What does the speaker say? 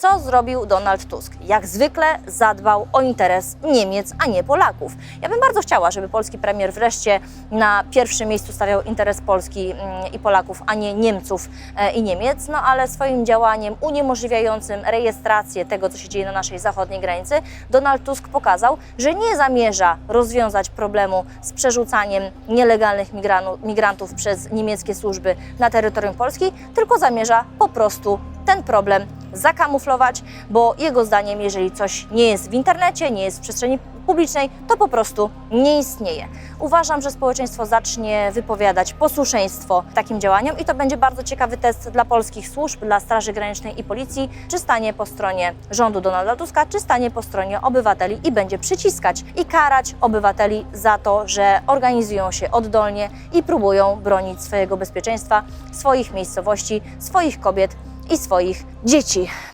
Co zrobił Donald Tusk? Jak zwykle zadbał o interes Niemiec, a nie Polaków. Ja bym bardzo chciała, żeby polski premier wreszcie na pierwszym miejscu stawiał interes Polski mm, i Polaków, a nie Niemców e, i Niemiec, no ale swoim działaniem uniemożliwiającym rejestrację tego, co się dzieje na naszej zachodniej granicy, Donald Tusk pokazał, że nie zamierza rozwiązać problemu z przerzucaniem nielegalnych migrantów przez niemieckie służby na terytorium Polski, tylko zamierza po prostu ten problem zakamuflować, bo jego zdaniem, jeżeli coś nie jest w internecie, nie jest w przestrzeni publicznej, to po prostu nie istnieje. Uważam, że społeczeństwo zacznie wypowiadać posłuszeństwo takim działaniom i to będzie bardzo ciekawy test dla polskich służb, dla Straży Granicznej i Policji, czy stanie po stronie rządu Donalda Tuska, czy stanie po stronie obywateli i będzie przyciskać i karać obywateli za to, że organizują się oddolnie i próbują bronić swojego bezpieczeństwa, swoich miejscowości, swoich kobiet i swoich dzieci.